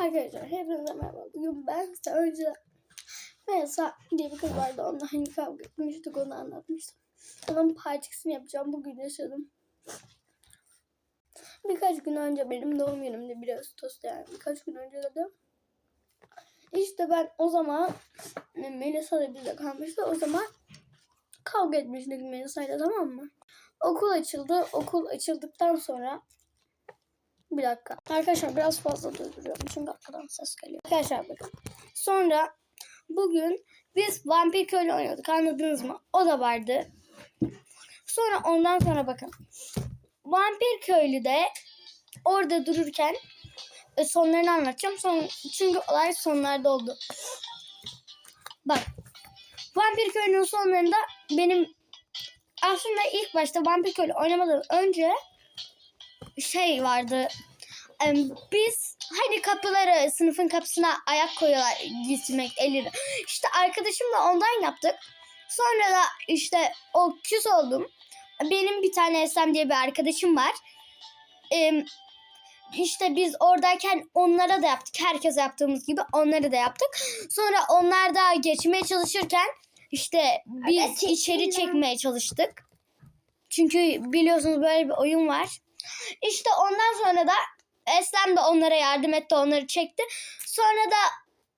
Arkadaşlar hepinize merhaba. Bugün ben size önce Melisa diye bir kız vardı. Onunla hani kavga etmiştik onu anlatmıştım. Onun partikisini yapacağım. Bugün yaşadım. Birkaç gün önce benim doğum günümde 1 Ağustos'ta yani birkaç gün önce dedim. İşte ben o zaman Melisa da bizde kalmıştı. O zaman kavga etmiştik Melisa'yla tamam mı? Okul açıldı. Okul açıldıktan sonra bir dakika. Arkadaşlar biraz fazla durduruyorum çünkü arkadan ses geliyor. Arkadaşlar bakın. Sonra bugün biz vampir köylü oynuyorduk anladınız mı? O da vardı. Sonra ondan sonra bakın. Vampir köylü de orada dururken e, sonlarını anlatacağım. Son, çünkü olay sonlarda oldu. Bak. Vampir köylünün sonlarında benim aslında ilk başta vampir köylü oynamadan önce şey vardı. Biz hani kapıları sınıfın kapısına ayak koyuyorlar gitmek elleri. İşte arkadaşımla ondan yaptık. Sonra da işte o küs oldum. Benim bir tane Eslem diye bir arkadaşım var. Em, işte biz oradayken onlara da yaptık. Herkese yaptığımız gibi onları da yaptık. Sonra onlar da geçmeye çalışırken işte biz içeri çekmeye çalıştık. Çünkü biliyorsunuz böyle bir oyun var. İşte ondan sonra da Eslem de onlara yardım etti, onları çekti. Sonra da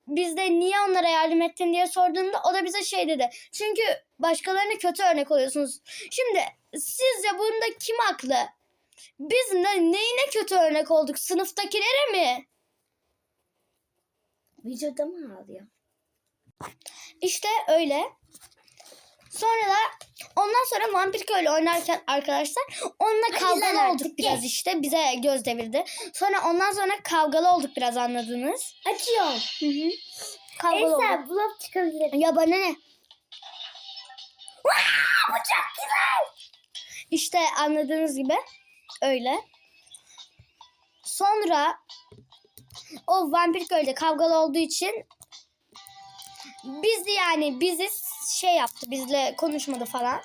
biz de niye onlara yardım ettin diye sorduğumda o da bize şey dedi. Çünkü başkalarına kötü örnek oluyorsunuz. Şimdi sizce bunda kim haklı? Biz ne, neyine kötü örnek olduk? Sınıftakilere mi? Vücuda mı ağlıyor? İşte öyle. Sonra da ondan sonra vampir köylü oynarken arkadaşlar onunla kavgalı olduk artık, biraz gel. işte. Bize göz devirdi. Sonra ondan sonra kavgalı olduk biraz anladınız. Açıyorum. Hı hı. Kavgalı olduk. Esa blok çıkabilir. Ya bana ne? Bu çok güzel. İşte anladığınız gibi öyle. Sonra o vampir köyde kavgalı olduğu için biz yani bizi şey yaptı bizle konuşmadı falan.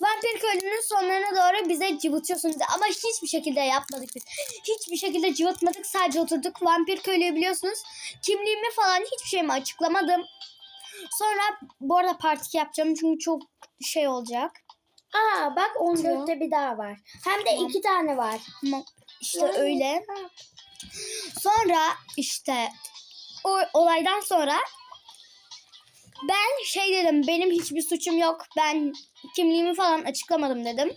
Vampir köylünün sonlarına doğru bize cıvıtıyorsunuz ama hiçbir şekilde yapmadık biz. Hiçbir şekilde cıvıtmadık sadece oturduk. Vampir köylüyü biliyorsunuz. Kimliğimi falan hiçbir şeyimi açıklamadım. Sonra bu arada parti yapacağım çünkü çok şey olacak. Aa bak 14'te bir daha var. Hem de Tamam. iki tane var. Ama işte öyle. Sonra işte o olaydan sonra ben şey dedim benim hiçbir suçum yok. Ben kimliğimi falan açıklamadım dedim.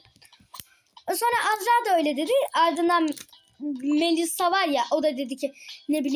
Sonra Azra da öyle dedi. Ardından Melisa var ya o da dedi ki ne bileyim